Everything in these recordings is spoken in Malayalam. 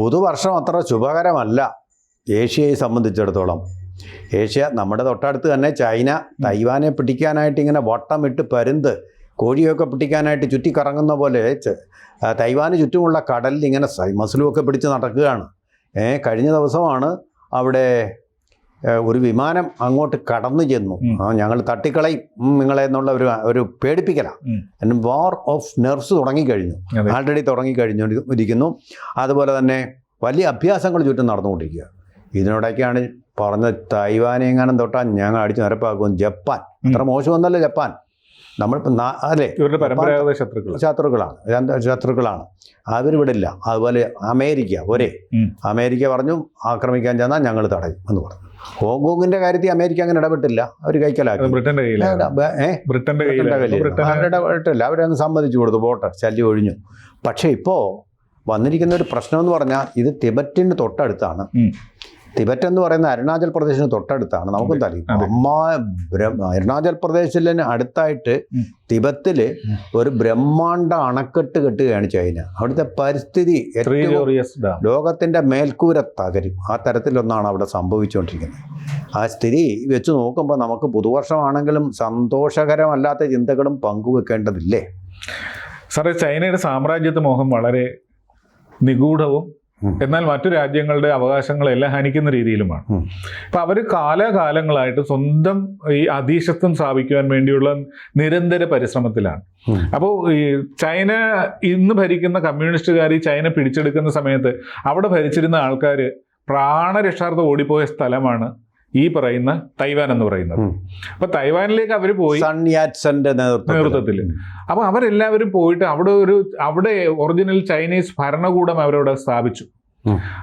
പുതുവർഷം അത്ര ശുഭകരമല്ല ഏഷ്യയെ സംബന്ധിച്ചിടത്തോളം. ഏഷ്യ നമ്മുടെ തൊട്ടടുത്ത് തന്നെ ചൈന തൈവാനെ പിടിക്കാനായിട്ട് ഇങ്ങനെ വട്ടമിട്ട് പരുന്ത് കോഴിയൊക്കെ പിടിക്കാനായിട്ട് ചുറ്റിക്കറങ്ങുന്ന പോലെ തൈവാന് ചുറ്റുമുള്ള കടലിൽ ഇങ്ങനെ മസിലുമൊക്കെ പിടിച്ച് നടക്കുകയാണ്. കഴിഞ്ഞ ദിവസമാണ് അവിടെ ഒരു വിമാനം അങ്ങോട്ട് കടന്നു ചെന്നു. ആ, ഞങ്ങൾ തട്ടിക്കളയും. നിങ്ങളെ എന്നുള്ള ഒരു ഒരു പേടിപ്പിക്കലാണ്. വാർ ഓഫ് നെർവ്സ് തുടങ്ങിക്കഴിഞ്ഞു. ആൾറെഡി തുടങ്ങിക്കഴിഞ്ഞു ഇരിക്കുന്നു അതുപോലെ തന്നെ വലിയ അഭ്യാസങ്ങൾ ചുറ്റും നടന്നുകൊണ്ടിരിക്കുക. ഇതിനിടയ്ക്കാണ് പറഞ്ഞ തൈവാനെ എങ്ങാനും തൊട്ടാൽ ഞങ്ങൾ അടിച്ചു നിരപ്പാക്കും. ജപ്പാൻ. അത്ര മോശമൊന്നല്ല ജപ്പാൻ. നമ്മളിപ്പോൾ അല്ലേ? ഇവരുടെ പരമ്പരാഗത ശത്രുക്കൾ ശത്രുക്കളാണ്. രണ്ട് ശത്രുക്കളാണ്. അവർ വിടില്ല അതുപോലെ അമേരിക്ക ഒരേ. അമേരിക്ക പറഞ്ഞു ആക്രമിക്കാൻ ചെന്നാൽ ഞങ്ങൾ തടയും എന്ന് പറഞ്ഞു. ഹോങ്കോങ്ങിന്റെ കാര്യത്തിൽ അമേരിക്ക അങ്ങനെ ഇടപെട്ടില്ല. അവർ കൈക്കലാക്കി. ബ്രിട്ടന്റെ ബ്രിട്ടന്റെ ഇടപെട്ടില്ല. അവരങ്ങ് സമ്മതിച്ചു കൊടുത്തു. ബോട്ട് ശല്യം ഒഴിഞ്ഞു. പക്ഷേ ഇപ്പോൾ വന്നിരിക്കുന്ന ഒരു പ്രശ്നം എന്ന് പറഞ്ഞാൽ ഇത് തിബറ്റിന് തൊട്ടടുത്താണ്. തിബറ്റ് എന്ന് പറയുന്ന അരുണാചൽ പ്രദേശിന് തൊട്ടടുത്താണ്. നമുക്കും അതെ. അമ്മ അരുണാചൽ പ്രദേശിന് അടുത്തായിട്ട് തിബത്തിൽ ഒരു ബ്രഹ്മാണ്ട അണക്കെട്ട് കെട്ടുകയാണ് ചൈന. അവിടുത്തെ പരിസ്ഥിതി ലോകത്തിന്റെ ലോകത്തിന്റെ മേൽക്കൂര തകരും. ആ തരത്തിലൊന്നാണ് അവിടെ സംഭവിച്ചുകൊണ്ടിരിക്കുന്നത്. ആ സ്ഥിതി വെച്ച് നോക്കുമ്പോൾ നമുക്ക് പുതുവർഷമാണെങ്കിലും സന്തോഷകരമല്ലാത്ത ചിന്തകളും പങ്കുവെക്കേണ്ടതില്ലേ? സാറേ ചൈനയുടെ സാമ്രാജ്യത്വ മോഹം വളരെ നിഗൂഢവും. എന്നാൽ മറ്റു രാജ്യങ്ങളുടെ അവകാശങ്ങളെല്ലാം ഹനിക്കുന്ന രീതിയിലുമാണ്. അപ്പൊ അവർ കാലകാലങ്ങളായിട്ട് സ്വന്തം ഈ അധീശത്വം സ്ഥാപിക്കുവാൻ വേണ്ടിയുള്ള നിരന്തര പരിശ്രമത്തിലാണ്. അപ്പോൾ ഈ ചൈന ഇന്ന് ഭരിക്കുന്ന കമ്മ്യൂണിസ്റ്റുകാർ ഈ ചൈന പിടിച്ചെടുക്കുന്ന സമയത്ത് അവിടെ ഭരിച്ചിരുന്ന ആൾക്കാർ പ്രാണരക്ഷാർത്ഥം ഓടിപ്പോയ സ്ഥലമാണ് ഈ പറയുന്ന തൈവാൻ എന്ന് പറയുന്നത്. അപ്പൊ തൈവാനിലേക്ക് അവർ പോയി നേതൃത്വത്തിൽ അപ്പൊ അവരെല്ലാവരും പോയിട്ട് അവിടെ ഒരു അവിടെ ഒറിജിനൽ ചൈനീസ് ഭരണകൂടം അവരവിടെ സ്ഥാപിച്ചു.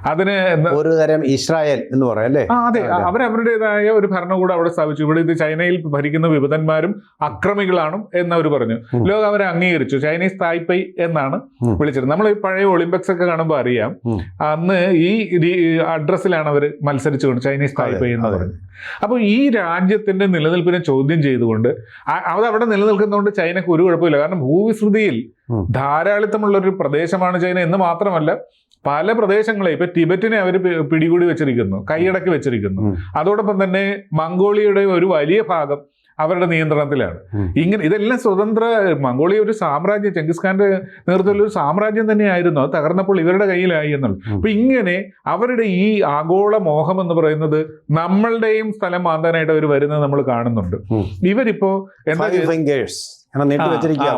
അതിന് ഒരു തരം ഇസ്രായേൽ എന്ന് പറയാം അല്ലേ? അതെ. അവർ അവരവരുടേതായ ഒരു ഭരണകൂടം അവിടെ സ്ഥാപിച്ചു. ഇവിടെ ഇത് ചൈനയിൽ ഭരിക്കുന്ന വിപുതന്മാരും അക്രമികളാണ് എന്ന് അവർ പറഞ്ഞു. ലോകം അവരെ അംഗീകരിച്ചു. ചൈനീസ് തായ്പൈ എന്നാണ് വിളിച്ചിരുന്നത്. വിളിച്ചത് നമ്മൾ ഈ പഴയ ഒളിമ്പിക്സ് ഒക്കെ കാണുമ്പോൾ അറിയാം. അന്ന് ഈ അഡ്രസ്സിലാണ് അവർ മത്സരിച്ചുകൊണ്ട് ചൈനീസ് തായ്പൈ എന്ന് പറഞ്ഞു. അപ്പോൾ ഈ രാജ്യത്തിന്റെ നിലനിൽപ്പിനെ ചോദ്യം ചെയ്തുകൊണ്ട് അത് അവിടെ നിലനിൽക്കുന്നതുകൊണ്ട് ചൈനക്ക് ഒരു കുഴപ്പമില്ല. കാരണം ഭൂവിസ്തൃതിയിൽ ഉം. ധാരാളിത്തമുള്ള ഒരു പ്രദേശമാണ് ചൈന എന്ന് മാത്രമല്ല പല പ്രദേശങ്ങളെ ഇപ്പൊ ടിബറ്റിനെ അവർ പിടികൂടി വെച്ചിരിക്കുന്നു കൈയടക്കി വെച്ചിരിക്കുന്നു. അതോടൊപ്പം തന്നെ മംഗോളിയയുടെ ഒരു വലിയ ഭാഗം അവരുടെ നിയന്ത്രണത്തിലാണ്. ഇങ്ങനെ ഇതെല്ലാം സ്വതന്ത്ര മംഗോളിയ ഒരു സാമ്രാജ്യം ചെങ്കിസ് ഖാന്റെ നേതൃത്വത്തിൽ ഒരു സാമ്രാജ്യം തന്നെയായിരുന്നു അത് തകർന്നപ്പോൾ ഇവരുടെ കയ്യിലായി എന്നുള്ളത്. അപ്പൊ ഇങ്ങനെ അവരുടെ ഈ ആഗോള മോഹം എന്ന് പറയുന്നത് നമ്മളുടെയും സ്ഥലം മാന്താനായിട്ട് അവർ വരുന്നത് നമ്മൾ കാണുന്നുണ്ട്. ഇവരിപ്പോ എന്താ നീട്ടി വെച്ചിരിക്കുക.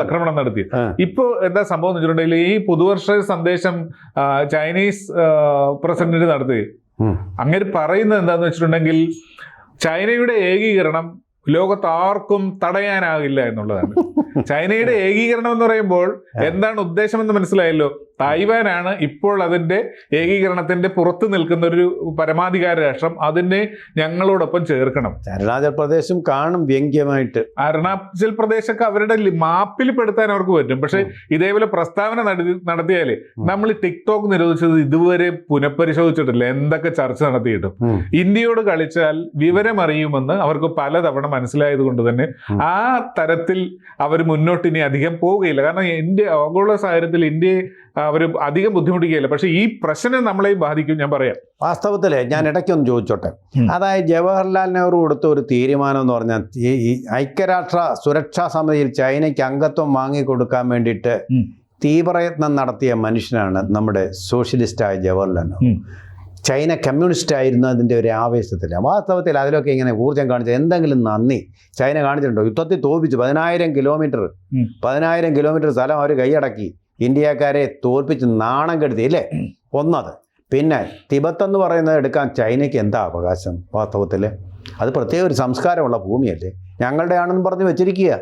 ആക്രമണം നടത്തി. ഇപ്പോ എന്താ സംഭവം എന്ന് വെച്ചിട്ടുണ്ടെങ്കിൽ ഈ പുതുവർഷ സന്ദേശം ചൈനീസ് പ്രസിഡന്റ് നടത്തി അങ്ങനെ പറയുന്നത് എന്താന്ന് വെച്ചിട്ടുണ്ടെങ്കിൽ ചൈനയുടെ ഏകീകരണം ലോകത്ത് ആർക്കും തടയാനാകില്ല എന്നുള്ളതാണ്. ചൈനയുടെ ഏകീകരണം എന്ന് പറയുമ്പോൾ എന്താണ് ഉദ്ദേശമെന്ന് മനസ്സിലായല്ലോ? തായ്വാനാണ് ഇപ്പോൾ അതിന്റെ ഏകീകരണത്തിന്റെ പുറത്ത് നിൽക്കുന്ന ഒരു പരമാധികാര രാഷ്ട്രം. അതിനെ ഞങ്ങളോടൊപ്പം ചേർക്കണം. അരുണാചൽ പ്രദേശും കാണും വ്യംഗ്യമായിട്ട്. അരുണാചൽ പ്രദേശൊക്കെ അവരുടെ മാപ്പിൽ പെടുത്താൻ അവർക്ക് പറ്റും. പക്ഷെ ഇതേപോലെ പ്രസ്താവന നടത്തി നടത്തിയാൽ ഉം. നമ്മൾ ടിക്ടോക്ക് നിരോധിച്ചത് ഇതുവരെ പുനഃപരിശോധിച്ചിട്ടില്ല. എന്തൊക്കെ ചർച്ച നടത്തിയിട്ടും. ഇന്ത്യയോട് കളിച്ചാൽ വിവരമറിയുമെന്ന് അവർക്ക് പലതവണ മനസ്സിലായത് കൊണ്ട് തന്നെ ആ തരത്തിൽ അവർ മുന്നോട്ട് ഇനി അധികം പോവുകയില്ല. കാരണം ഇന്ത്യ ആഗോള സാഹചര്യത്തിൽ ഇന്ത്യയെ അവർ അധികം ബുദ്ധിമുട്ടിക്കുകയില്ല. പക്ഷെ ഈ പ്രശ്നം നമ്മളെയും ബാധിക്കും ഞാൻ പറയാം. വാസ്തവത്തിൽ ഞാൻ ഇടയ്ക്കൊന്ന് ചോദിച്ചോട്ടെ. അതായത് ജവഹർലാൽ നെഹ്റു കൊടുത്ത ഒരു തീരുമാനം എന്ന് പറഞ്ഞാൽ ഈ ഐക്യരാഷ്ട്ര സുരക്ഷാ സമിതിയിൽ ചൈനയ്ക്ക് അംഗത്വം വാങ്ങിക്കൊടുക്കാൻ വേണ്ടിയിട്ട്. തീവ്രയത്നം നടത്തിയ മനുഷ്യനാണ് നമ്മുടെ സോഷ്യലിസ്റ്റായ ജവഹർലാൽ നെഹ്റു. ചൈന കമ്മ്യൂണിസ്റ്റ് ആയിരുന്നു അതിന്റെ ഒരു ആവേശത്തിൽ വാസ്തവത്തിൽ അതിലൊക്കെ ഇങ്ങനെ ഊർജം കാണിച്ച എന്തെങ്കിലും നന്ദി ചൈന കാണിച്ചിട്ടുണ്ടോ? യുദ്ധത്തിൽ തോൽപ്പിച്ചു. പതിനായിരം കിലോമീറ്റർ. പതിനായിരം കിലോമീറ്റർ സ്ഥലം അവർ കൈയടക്കി. ഇന്ത്യക്കാരെ തോൽപ്പിച്ച് നാണം കെടുത്തി അല്ലേ? ഒന്നത്. പിന്നെ തിബത്ത് എന്ന് പറയുന്നത് എടുക്കാൻ ചൈനയ്ക്ക് എന്താ അവകാശം വാസ്തവത്തിൽ അത് പ്രത്യേക ഒരു സംസ്കാരമുള്ള ഭൂമിയല്ലേ? ഞങ്ങളുടെ ആണെന്ന് പറഞ്ഞ് വെച്ചിരിക്കുക.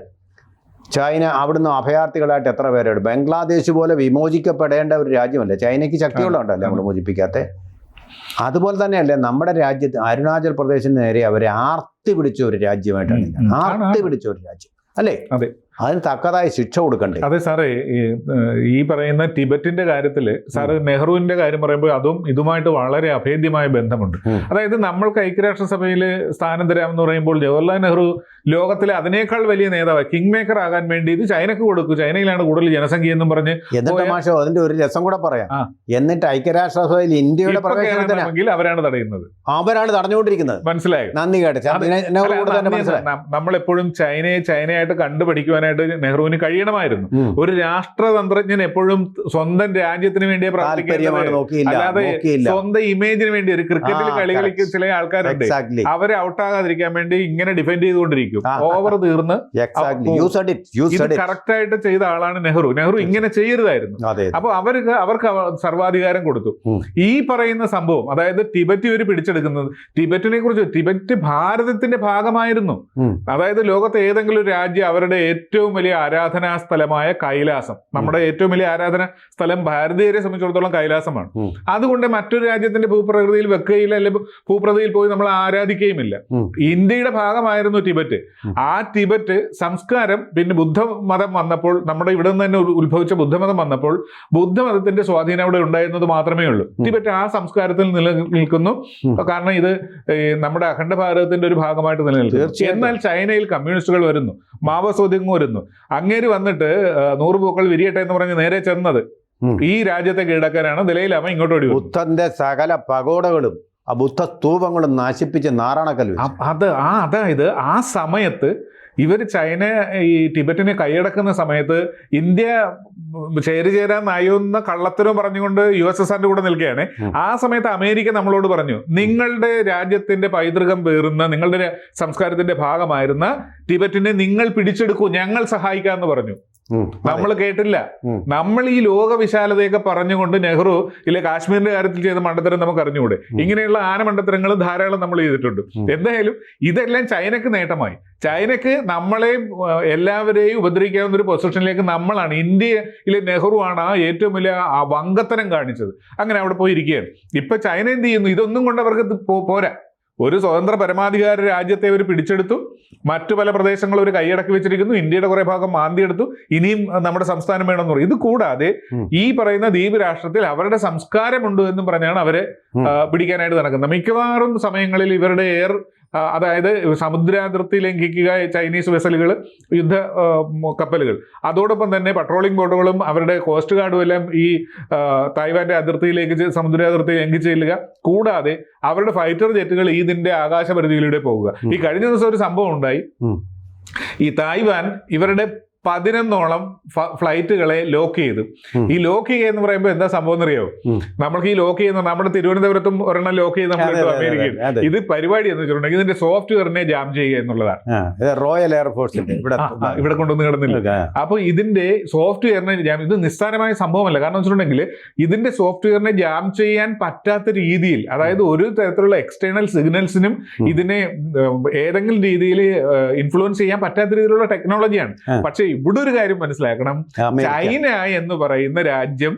ചൈന അവിടുന്ന് അഭയാർത്ഥികളായിട്ട് എത്ര പേരുണ്ട്? ബംഗ്ലാദേശ് പോലെ വിമോചിക്കപ്പെടേണ്ട ഒരു രാജ്യമല്ലേ? ചൈനയ്ക്ക് ശക്തിയുള്ളതുണ്ടല്ലേ നമ്മൾ മോചിപ്പിക്കാത്ത? അതുപോലെ തന്നെയല്ലേ നമ്മുടെ രാജ്യത്ത് അരുണാചൽ പ്രദേശിന് നേരെ അവരെ ആർത്തി പിടിച്ച ഒരു രാജ്യമായിട്ടാണ്. ആർത്തി പിടിച്ച ഒരു രാജ്യം. അല്ലേ? അതെ. അതിന് തക്കതായ ശിക്ഷ കൊടുക്കണ്ടേ? അതെ സാറേ ഈ, പറയുന്ന ടിബറ്റിന്റെ കാര്യത്തിൽ സാറ് നെഹ്റുവിന്റെ കാര്യം പറയുമ്പോൾ അതും ഇതുമായിട്ട് വളരെ അഭേദ്യമായ ബന്ധമുണ്ട്. അതായത് നമ്മൾക്ക് ഐക്യരാഷ്ട്രസഭയിൽ സ്ഥാനം തരാമെന്ന് പറയുമ്പോൾ ജവഹർലാൽ നെഹ്റു ലോകത്തിലെ അതിനേക്കാൾ വലിയ നേതാവ് കിങ് മേക്കർ ആകാൻ വേണ്ടി ഇത് ചൈനക്ക് കൊടുക്കും ചൈനയിലാണ് കൂടുതൽ ജനസംഖ്യ എന്നും പറഞ്ഞ് എന്നിട്ട് പോയ- മാഷോ അതിന്റെ ഒരു രസം കൂടെ പറയാം. എന്നിട്ട് ഐക്യരാഷ്ട്രസഭയിൽ ഇന്ത്യയുടെ അവരാണ് തടയുന്നത്. അവരാണ് തടഞ്ഞുകൊണ്ടിരിക്കുന്നത്. മനസ്സിലായി? നന്ദി കേട്ടോ. നമ്മളെപ്പോഴും ചൈനയെ ചൈനയായിട്ട് കണ്ടുപഠിക്കുവാനായിട്ട് നെഹ്റുവിന് കഴിയണമായിരുന്നു. ഒരു രാഷ്ട്രതന്ത്രജ്ഞൻ എപ്പോഴും സ്വന്തം രാജ്യത്തിന് വേണ്ടിയേ അല്ലാതെ സ്വന്തം ഇമേജിന് വേണ്ടി ഒരു ക്രിക്കറ്റിൽ കളി കളിക്കുന്ന ചില ആൾക്കാരുണ്ട്. അവരെ ഔട്ടാകാതിരിക്കാൻ വേണ്ടി ഇങ്ങനെ ഡിഫെൻഡ് ചെയ്തുകൊണ്ടിരിക്കും. ഓവർ തീർന്ന് ഇത് കറക്റ്റ് ആയിട്ട് ചെയ്ത ആളാണ് നെഹ്റു. നെഹ്റു ഇങ്ങനെ ചെയ്യരുതായിരുന്നു. അപ്പൊ അവർക്ക് അവർക്ക് സർവാധികാരം കൊടുത്തു. ഈ പറയുന്ന സംഭവം അതായത് ടിബറ്റ് ഇവർ പിടിച്ചെടുക്കുന്നത് ടിബറ്റിനെ കുറിച്ച് ടിബറ്റ് ഭാരതത്തിന്റെ ഭാഗമായിരുന്നു. അതായത് ലോകത്തെ ഏതെങ്കിലും ഒരു രാജ്യം അവരുടെ ഏറ്റവും വലിയ ആരാധനാ സ്ഥലമായ കൈലാസം. നമ്മുടെ ഏറ്റവും വലിയ ആരാധന സ്ഥലം ഭാരതീയരെ സംബന്ധിച്ചിടത്തോളം കൈലാസമാണ്. അതുകൊണ്ട് മറ്റൊരു രാജ്യത്തിന്റെ ഭൂപ്രകൃതിയിൽ വെക്കുകയില്ല അല്ലെങ്കിൽ ഭൂപ്രകൃതിയിൽ പോയി നമ്മൾ ആരാധിക്കുകയുമില്ല. ഇന്ത്യയുടെ ഭാഗമായിരുന്നു ടിബറ്റ്. ആ ടിബറ്റ് സംസ്കാരം പിന്നെ ബുദ്ധമതം വന്നപ്പോൾ നമ്മുടെ ഇവിടെ നിന്ന് തന്നെ ഉത്ഭവിച്ച ബുദ്ധമതം വന്നപ്പോൾ ബുദ്ധമതത്തിന്റെ സ്വാധീനം അവിടെ ഉണ്ടായിരുന്നത് മാത്രമേ ഉള്ളൂ. ടിബറ്റ് ആ സംസ്കാരത്തിൽ നിലനിൽക്കുന്നു കാരണം ഇത് നമ്മുടെ അഖണ്ഡ ഭാരതത്തിന്റെ ഒരു ഭാഗമായിട്ട് നിലനിൽക്കുന്നു. എന്നാൽ ചൈനയിൽ കമ്മ്യൂണിസ്റ്റുകൾ വരുന്നു. മാവോസോദിങ് വരുന്നു അങ്ങേര് വന്നിട്ട് നൂറ് പൂക്കൾ വിരിയട്ടെ എന്ന് പറഞ്ഞ് നേരെ ചെന്നത്. ഈ രാജ്യത്തെ കീഴടക്കാനാണ് ദലൈലാമ ഇങ്ങോട്ട് ഓടി ബുദ്ധന്റെ സകല പകോടകളും ആ ബുദ്ധ സ്തൂപങ്ങളും നാശിപ്പിച്ച് നാറാണക്കൽ. അത് ആ അതായത് ആ സമയത്ത് ഇവർ ചൈന ഈ ടിബറ്റിനെ കൈയടക്കുന്ന സമയത്ത് ഇന്ത്യ ചേരി ചേരാൻ നയുന്ന കള്ളത്തരം പറഞ്ഞുകൊണ്ട് യു എസ് എസ് ആറിന്റെ കൂടെ നിൽക്കുകയാണ് ആ സമയത്ത് അമേരിക്ക നമ്മളോട് പറഞ്ഞു നിങ്ങളുടെ രാജ്യത്തിന്റെ പൈതൃകം പേറുന്ന നിങ്ങളുടെ സംസ്കാരത്തിന്റെ ഭാഗമായിരുന്ന ടിബറ്റിനെ നിങ്ങൾ പിടിച്ചെടുക്കൂ ഞങ്ങൾ സഹായിക്കാമെന്ന് പറഞ്ഞു. നമ്മൾ കേട്ടില്ല. നമ്മൾ ഈ ലോകവിശാലതയൊക്കെ പറഞ്ഞുകൊണ്ട് നെഹ്റു ഇല്ല കാശ്മീരിന്റെ കാര്യത്തിൽ ചെയ്ത മണ്ടത്തരം നമുക്ക് അറിഞ്ഞുകൂടെ? ഇങ്ങനെയുള്ള ആന മണ്ടത്തരങ്ങളും ധാരാളം നമ്മൾ ചെയ്തിട്ടുണ്ട്. എന്തായാലും ഇതെല്ലാം ചൈനക്ക് നേട്ടമായി. ചൈനക്ക് നമ്മളെയും എല്ലാവരെയും ഉപദ്രവിക്കാവുന്ന ഒരു പൊസിഷനിലേക്ക് നമ്മളാണ്. ഇന്ത്യയിലെ നെഹ്റു ആണ് ആ ഏറ്റവും വലിയ ആ വങ്കത്തനം കാണിച്ചത്. അങ്ങനെ അവിടെ പോയി ഇരിക്കുകയാണ് ഇപ്പൊ ചൈന എന്ത് ചെയ്യുന്നു? ഇതൊന്നും കൊണ്ട് അവർക്ക് പോരാ. ഒരു സ്വതന്ത്ര പരമാധികാര രാജ്യത്തെ അവർ പിടിച്ചെടുത്തു. മറ്റു പല പ്രദേശങ്ങളും ഒരു കൈയടക്കി വെച്ചിരിക്കുന്നു. ഇന്ത്യയുടെ കുറെ ഭാഗം മാന്തിയെടുത്തു. ഇനിയും നമ്മുടെ സംസ്ഥാനം വേണമെന്ന് പറയും. ഇത് കൂടാതെ ഈ പറയുന്ന ദ്വീപ് രാഷ്ട്രത്തിൽ അവരുടെ സംസ്കാരമുണ്ട് എന്നും പറഞ്ഞാണ് അവരെ പിടിക്കാനായിട്ട് നടക്കുന്നത്. മിക്കവാറും സമയങ്ങളിൽ ഇവരുടെ എയർ അതായത് സമുദ്രാതിർത്തി ലംഘിക്കുക ചൈനീസ് വെസലുകൾ യുദ്ധ കപ്പലുകൾ. അതോടൊപ്പം തന്നെ പട്രോളിംഗ് ബോട്ടുകളും അവരുടെ കോസ്റ്റ് ഗാർഡും എല്ലാം ഈ തായ്വാന്റെ അതിർത്തിയിലേക്ക് സമുദ്രാതിർത്തി ലംഘിച്ച് ചെല്ലുക. കൂടാതെ അവരുടെ ഫൈറ്റർ ജെറ്റുകൾ ഇതിന്റെ ആകാശപരിധിയിലൂടെ പോവുക ഈ കഴിഞ്ഞ ദിവസം ഒരു സംഭവം ഉണ്ടായി. ഈ തായ്വാൻ ഇവരുടെ പതിനൊന്നോളം ഫ്ലൈറ്റുകളെ ലോക്ക് ചെയ്തു. ഈ ലോക്ക് ചെയ്യുക എന്ന് പറയുമ്പോൾ എന്താ സംഭവം എന്നറിയോ? നമ്മൾക്ക് ഈ ലോക്ക് ചെയ്യുന്ന നമ്മുടെ തിരുവനന്തപുരത്തും ഒരെണ്ണം ലോക്ക് ചെയ്ത് നമ്മൾ അമേരിക്കയിൽ. ഇത് പരിപാടി എന്ന് വെച്ചിട്ടുണ്ടെങ്കിൽ ഇതിന്റെ സോഫ്റ്റ്വെയറിനെ ജാം ചെയ്യുക എന്നുള്ളതാണ്. റോയൽ എയർഫോഴ്സ് ഇവിടെ കൊണ്ടുവന്ന് കിടന്നില്ല. അപ്പൊ ഇതിന്റെ സോഫ്റ്റ്വെയറിനെ ജാം ഇത് നിസ്സാരമായ സംഭവമല്ല. കാരണം വെച്ചിട്ടുണ്ടെങ്കിൽ ഇതിന്റെ സോഫ്റ്റ്വെയറിനെ ജാം ചെയ്യാൻ പറ്റാത്ത രീതിയിൽ അതായത് ഒരു തരത്തിലുള്ള എക്സ്റ്റേണൽ സിഗ്നൽസിനും ഇതിനെ ഏതെങ്കിലും രീതിയിൽ ഇൻഫ്ലുവൻസ് ചെയ്യാൻ പറ്റാത്ത രീതിയിലുള്ള ടെക്നോളജിയാണ് പക്ഷെ ഇവിടെ ഒരു കാര്യം മനസ്സിലാക്കണം. ചൈന എന്ന് പറയുന്ന രാജ്യം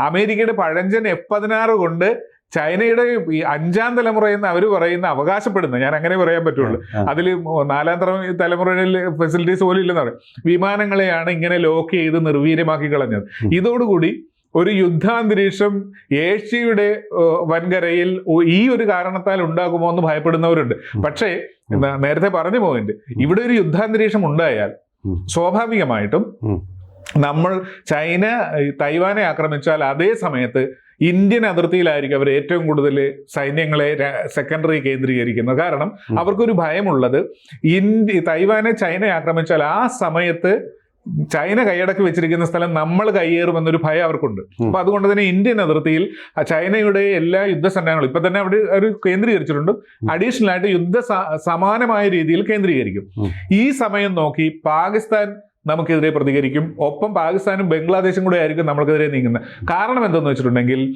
അമേരിക്കയുടെ പഴഞ്ചൻ എഫ് പതിനാറ് കൊണ്ട് ചൈനയുടെ ഈ അഞ്ചാം തലമുറ എന്ന് അവർ പറയുന്ന അവകാശപ്പെടുന്ന ഞാൻ അങ്ങനെ പറയാൻ പറ്റുള്ളൂ. അതിൽ നാലാം തലമുറ തലമുറയിൽ ഫെസിലിറ്റീസ് പോലും ഇല്ലെന്ന് പറയും. വിമാനങ്ങളെയാണ് ഇങ്ങനെ ലോക്ക് ചെയ്ത് നിർവീര്യമാക്കി കളഞ്ഞത്. ഇതോടുകൂടി ഒരു യുദ്ധാന്തരീക്ഷം ഏഷ്യയുടെ വൻകരയിൽ ഈ ഒരു കാരണത്താൽ ഉണ്ടാകുമോ എന്ന് ഭയപ്പെടുന്നവരുണ്ട്. പക്ഷേ നേരത്തെ പറഞ്ഞു പോയിന്റ് ഇവിടെ ഒരു യുദ്ധാന്തരീക്ഷം ഉണ്ടായാൽ. സ്വാഭാവികമായിട്ടും നമ്മൾ ചൈന തൈവാനെ ആക്രമിച്ചാൽ അതേ സമയത്ത് ഇന്ത്യൻ അതിർത്തിയിലായിരിക്കും അവർ ഏറ്റവും കൂടുതൽ സൈന്യങ്ങളെ സെക്കൻഡറി കേന്ദ്രീകരിക്കുന്നത്. കാരണം. അവർക്കൊരു ഭയമുള്ളത് ഇന്ത്യ തൈവാനെ ചൈന ആക്രമിച്ചാൽ ആ സമയത്ത് ചൈന കൈയടക്കി വെച്ചിരിക്കുന്ന സ്ഥലം നമ്മൾ കൈയേറുമെന്നൊരു ഭയം അവർക്കുണ്ട്. അപ്പൊ അതുകൊണ്ട് തന്നെ ഇന്ത്യൻ അതിർത്തിയിൽ ചൈനയുടെ എല്ലാ യുദ്ധ യുദ്ധസന്നാഹങ്ങളും ഇപ്പൊ തന്നെ അവിടെ ഒരു കേന്ദ്രീകരിച്ചിട്ടുണ്ട്. അഡീഷണൽ ആയിട്ട് യുദ്ധ സമാനമായ രീതിയിൽ കേന്ദ്രീകരിക്കും. ഈ സമയം നോക്കി പാകിസ്ഥാൻ നമുക്കെതിരെ പ്രതികരിക്കും. ഒപ്പം പാകിസ്ഥാനും ബംഗ്ലാദേശും കൂടെ ആയിരിക്കും നമ്മൾക്കെതിരെ നീങ്ങുന്നത്. കാരണം എന്തെന്ന് വെച്ചിട്ടുണ്ടെങ്കിൽ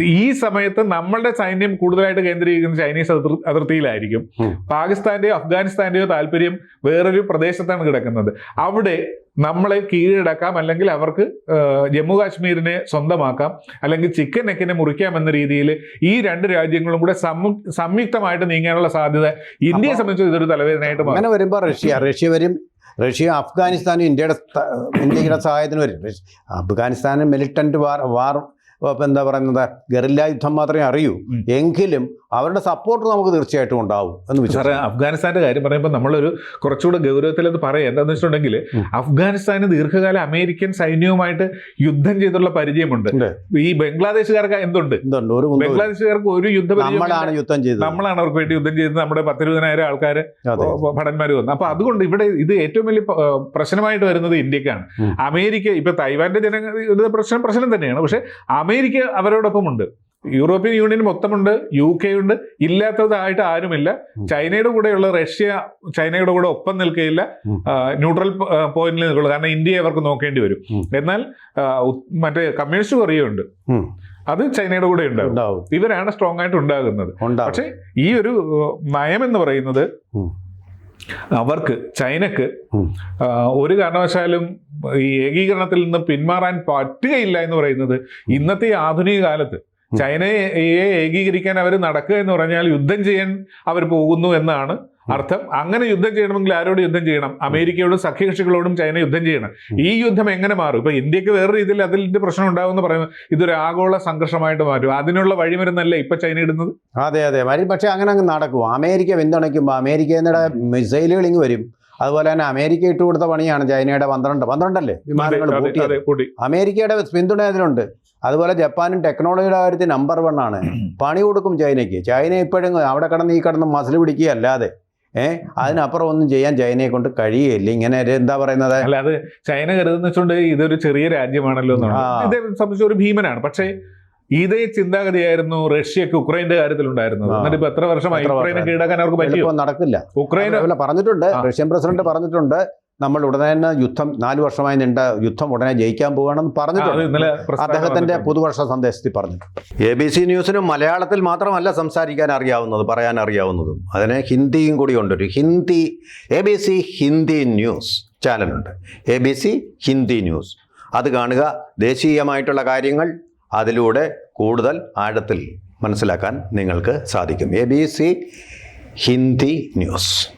ഈ സമയത്ത് നമ്മളുടെ സൈന്യം കൂടുതലായിട്ട് കേന്ദ്രീകരിക്കുന്ന ചൈനീസ് അതിർ- അതിർത്തിയിലായിരിക്കും. പാകിസ്ഥാന്റെയോ അഫ്ഗാനിസ്ഥാന്റെയോ താല്പര്യം വേറൊരു പ്രദേശത്താണ് കിടക്കുന്നത്. അവിടെ നമ്മളെ കീഴടക്കാം അല്ലെങ്കിൽ അവർക്ക് ജമ്മു കാശ്മീരിനെ സ്വന്തമാക്കാം അല്ലെങ്കിൽ ചിക്കൻ നെക്കിനെ മുറിക്കാം എന്ന രീതിയിൽ ഈ രണ്ട് രാജ്യങ്ങളും കൂടെ സംയുക്തമായിട്ട് നീങ്ങാനുള്ള സാധ്യത ഇന്ത്യയെ സംബന്ധിച്ച് ഇതൊരു തലവേദനയായിട്ട് അങ്ങനെ വരുമ്പോൾ റഷ്യ റഷ്യ വരും. റഷ്യ അഫ്ഗാനിസ്ഥാനും ഇന്ത്യയുടെ ഇന്ത്യയുടെ സഹായത്തിന് വരും. അഫ്ഗാനിസ്ഥാനും മിലിറ്റന്റ് വാർ വാർ എന്താ പറയുന്നത്? ഗറില്ല യുദ്ധം മാത്രമേ അറിയൂ. എങ്കിലും അവരുടെ സപ്പോർട്ട് നമുക്ക് തീർച്ചയായിട്ടും ഉണ്ടാവും എന്ന് വിശ്വസിക്കുന്നു. അഫ്ഗാനിസ്ഥാന്റെ കാര്യം പറയുമ്പോൾ നമ്മളൊരു കുറച്ചുകൂടെ ഗൗരവത്തിൽ അത് പറയാം. എന്താണെന്ന് വെച്ചിട്ടുണ്ടെങ്കിൽ അഫ്ഗാനിസ്ഥാന് ദീർഘകാലം അമേരിക്കൻ സൈന്യവുമായിട്ട് യുദ്ധം ചെയ്തുള്ള പരിചയമുണ്ട്. ഈ ബംഗ്ലാദേശുകാർക്ക് എന്തുണ്ട്? ബംഗ്ലാദേശുകാർക്ക് ഒരു യുദ്ധം നമ്മളാണ് യുദ്ധം ചെയ്തത്. നമ്മളാണ് അവർക്ക് വേണ്ടി യുദ്ധം ചെയ്തത്. നമ്മുടെ പത്തിരുപതിനായിരം ആൾക്കാർ ഭടന്മാർ വന്നു. അപ്പൊ അതുകൊണ്ട് ഇവിടെ ഇത് ഏറ്റവും വലിയ പ്രശ്നമായിട്ട് വരുന്നത് ഇന്ത്യക്കാണ്. അമേരിക്ക ഇപ്പൊ തൈവാന്റെ ജനങ്ങൾ പ്രശ്നം പ്രശ്നം തന്നെയാണ്. പക്ഷെ അമേരിക്ക അവരോടൊപ്പമുണ്ട്. യൂറോപ്യൻ യൂണിയൻ മൊത്തമുണ്ട് യു കെ ഉണ്ട്. ഇല്ലാത്തതായിട്ട് ആരുമില്ല. ചൈനയുടെ കൂടെയുള്ള റഷ്യ ചൈനയുടെ കൂടെ ഒപ്പം നിൽക്കുകയില്ല ന്യൂട്രൽ പോയിന്റിൽ നിൽക്കുള്ളൂ. കാരണം ഇന്ത്യയെ അവർക്ക് നോക്കേണ്ടി വരും. എന്നാൽ മറ്റേ കമ്മ്യൂണിസ്റ്റ് കൊറിയ ഉണ്ട്. അത് ചൈനയുടെ കൂടെ ഉണ്ടാവും ഉണ്ടാവും ഇവരാണ് സ്ട്രോങ് ആയിട്ട് ഉണ്ടാകുന്നത്. പക്ഷെ ഈ ഒരു നയം എന്ന് പറയുന്നത്. അവർക്ക് ചൈനക്ക് ഒരു കാരണവശാലും ഈ ഏകീകരണത്തിൽ നിന്ന് പിന്മാറാൻ പറ്റുകയില്ല എന്ന് പറയുന്നത് ഇന്നത്തെ ഈ ആധുനിക കാലത്ത്. ചൈനയെ ഏകീകരിക്കാൻ അവർ നടക്കുക എന്ന് പറഞ്ഞാൽ യുദ്ധം ചെയ്യാൻ അവർ പോകുന്നു എന്നാണ് അർത്ഥം അങ്ങനെ യുദ്ധം ചെയ്യണമെങ്കിൽ ആരോട് യുദ്ധം ചെയ്യണം? അമേരിക്കയോടും സഖ്യകക്ഷികളോടും ചൈന യുദ്ധം ചെയ്യണം. ഈ യുദ്ധം എങ്ങനെ മാറും? ഇപ്പൊ ഇന്ത്യയ്ക്ക് വേറെ രീതിയിൽ അതിന്റെ പ്രശ്നം ഉണ്ടാകുമെന്ന് പറയുന്നത് ഇതൊരു ആഗോള സംഘർഷമായിട്ട് മാറ്റും. അതിനുള്ള വഴിമരുന്നല്ലേ ഇപ്പൊ ചൈന ഇടുന്നത്? അതെ അതെ. പക്ഷെ അങ്ങനെ അങ്ങ് നടക്കും. അമേരിക്ക പിന്തുണയ്ക്കുമ്പോൾ അമേരിക്കയുടെ മിസൈലുകൾ ഇങ്ങ് വരും. അതുപോലെ തന്നെ അമേരിക്ക ഇട്ട് കൊടുത്ത പണിയാണ് ചൈനയുടെ പന്ത്രണ്ട്. പന്ത്രണ്ടല്ലേ? വിമാനങ്ങൾ അമേരിക്കയുടെ പിന്തുണ അതിലുണ്ട്. അതുപോലെ ജപ്പാനും ടെക്നോളജിയുടെ കാര്യത്തിൽ നമ്പർ വൺ ആണ്. പണി കൊടുക്കും ചൈനയ്ക്ക്. ചൈന ഇപ്പോഴും അവിടെ കിടന്ന് ഈ കിടന്ന് മസിൽ പിടിക്കുക അല്ലാതെ ഏഹ് അതിനപ്പുറം ഒന്നും ചെയ്യാൻ ചൈനയെ കൊണ്ട് കഴിയുകയില്ല ഇങ്ങനെ എന്താ പറയുന്നത്? അല്ല അത് ചൈന കരുതെന്ന് വെച്ചുകൊണ്ട് ഇതൊരു ചെറിയ രാജ്യമാണല്ലോ എന്നാണ്. ഇതേ സംബന്ധിച്ച് ഒരു ഭീമനാണ്. പക്ഷേ ഇതേ ചിന്താഗതിയായിരുന്നു റഷ്യക്ക് ഉക്രൈന്റെ കാര്യത്തിൽ ഉണ്ടായിരുന്നത്. എന്നിട്ട് ഇപ്പൊ എത്ര വർഷമായി ഉക്രൈനെ? കീഴടക്കാൻ അവർക്ക് പറ്റിയോ? നടക്കില്ല. ഉക്രൈൻ പറഞ്ഞിട്ടുണ്ട്. റഷ്യൻ പ്രസിഡന്റ് പറഞ്ഞിട്ടുണ്ട്. നമ്മൾ ഉടനെ തന്നെ യുദ്ധം നാല് വർഷമായി നീണ്ട യുദ്ധം ഉടനെ ജയിക്കാൻ പോവുകയാണെന്ന് പറഞ്ഞു പറഞ്ഞിട്ടുണ്ട് അദ്ദേഹത്തിന്റെ പുതുവർഷ സന്ദേശത്തിൽ പറഞ്ഞു എ ബി സി ന്യൂസിനും മലയാളത്തിൽ മാത്രമല്ല സംസാരിക്കാൻ അറിയാവുന്നത് പറയാൻ അറിയാവുന്നതും. അതിനെ ഹിന്ദിയും കൂടി ഉണ്ടൊരു Hindi A B C Hindi news ചാനലുണ്ട്. A B C Hindi news. അത് കാണുക. ദേശീയമായിട്ടുള്ള കാര്യങ്ങൾ അതിലൂടെ കൂടുതൽ ആഴത്തിൽ മനസ്സിലാക്കാൻ നിങ്ങൾക്ക് സാധിക്കും. A B C Hindi news.